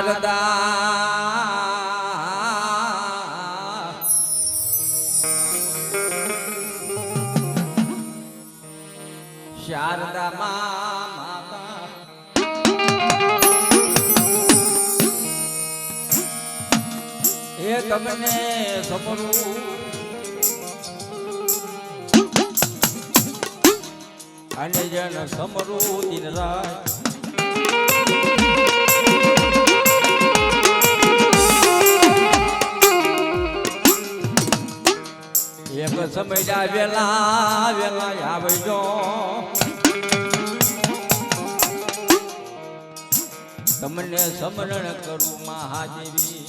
શારદા શારદા માતા એ તમને સમરું અને જન સમરું દિન રાત સમય વેલા વેલા આવજો. તમને સમરણ કરું મહાદેવી.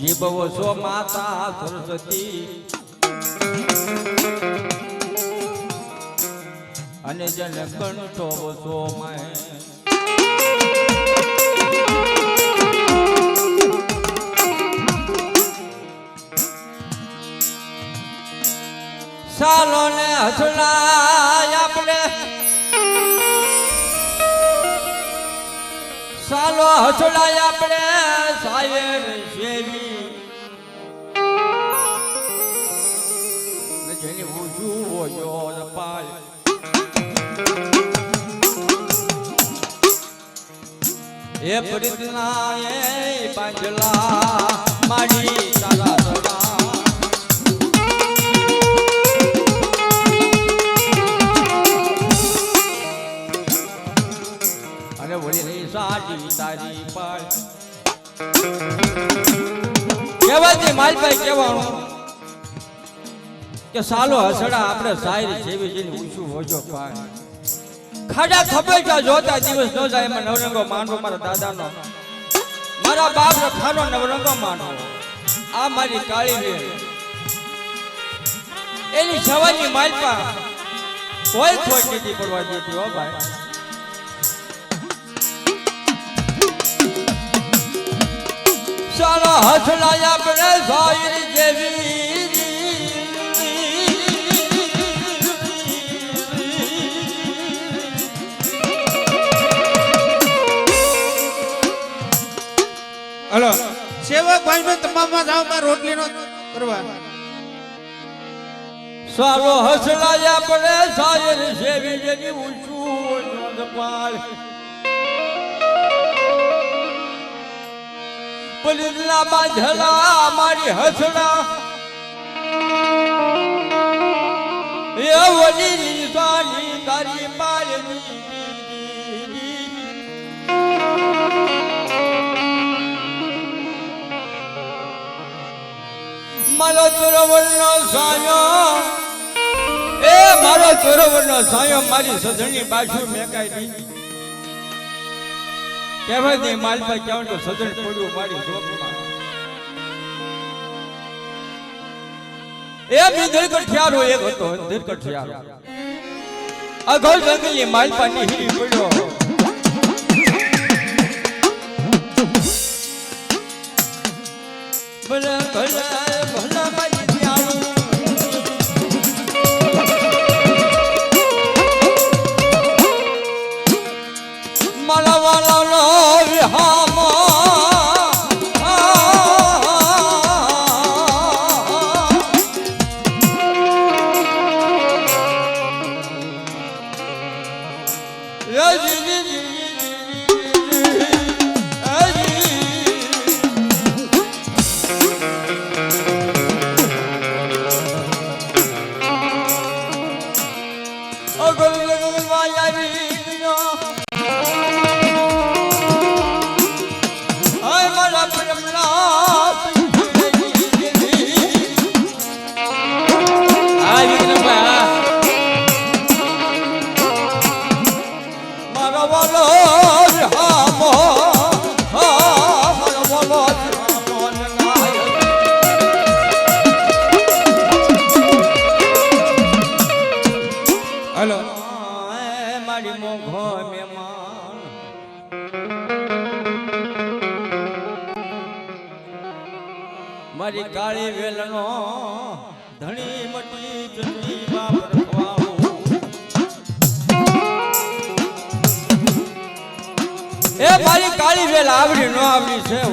જીભવો સો માતા સરસ્વતી. અને જન કંઠો સો માય સાલો ને હસલાય આપણે. સાલો હસલાય આપણે, સાયર સેવી જેની ઊંચું હોય પાય. એ પ્રીતના એ પાંજલા મારી તારા સાડી તારી પાળ કહેવાતી માલભાઈ કેવાનું કે સાલો હસડા આપણે સાયરી જેવી જેની ઊંચું હોજો પાય ખાડા ખપેટા જોતા દિવસ ન જાય એમાં નવરંગો માનવો મારા દાદાનો. મારા બાપનો ખાનો નવરંગો માનવો આ મારી કાળી બેન એની સવાની માલપા કોઈ ખોટ પડવા દેતી હો ભાઈ. સારા હસલાયા આપણે સાયરી જેવી. હલો. સેવક ભાઈ નો તમામ જાવમાં રોટલી નો કરવા સારો હસલાયા આપણે સાયરી જેવી જેની ઊંચું પાળ પલિદલા બાંધલા, મારી હસણા. એ નિશાની તારી પાલની મારો ચોરવરનો સાયો. એ મારો ચોરવરનો સાયો, મારી સજણની પાછું મેકાઈ દીધી કહેવાય નહીં માલપા ક્યાં તો સજણ પડ્યું મારી શોકમાં. એ બી દિલકઠિયારો એક હતો દિલકઠિયારો અઘોર જંગલી માલપાની હીરી પડ્યો.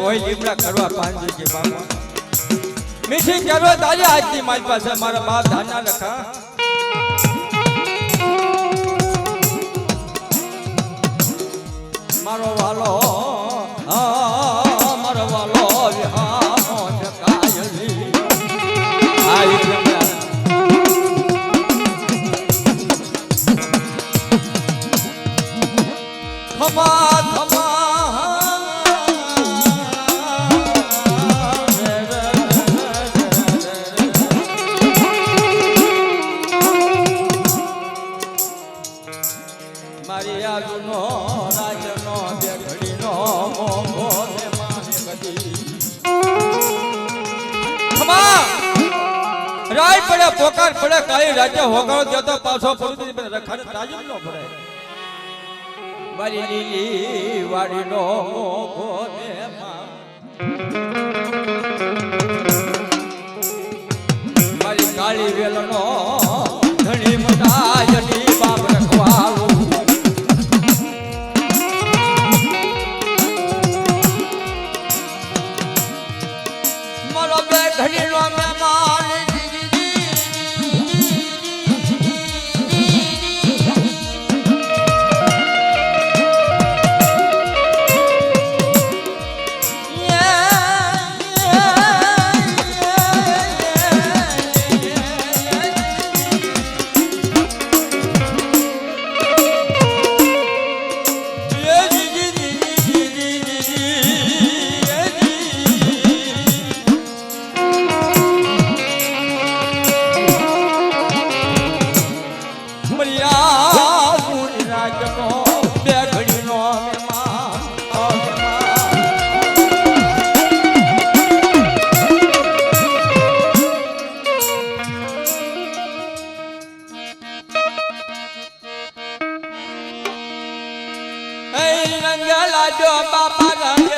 હોય, લીમડા કરવા પાંજી બાપા. મીઠી કરવા તારી આજની મારી પાસે, મારા બાપ ધાના લખા મારો વાલો પડે કાળી રાજ્ય હોગાળો જતો પાછો ફરી રખાને તાજીમ ન પડે મારી લીલી વાડીનો મોગો ને રંગ લાજો બાપા રંગ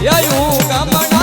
યુ ગમણ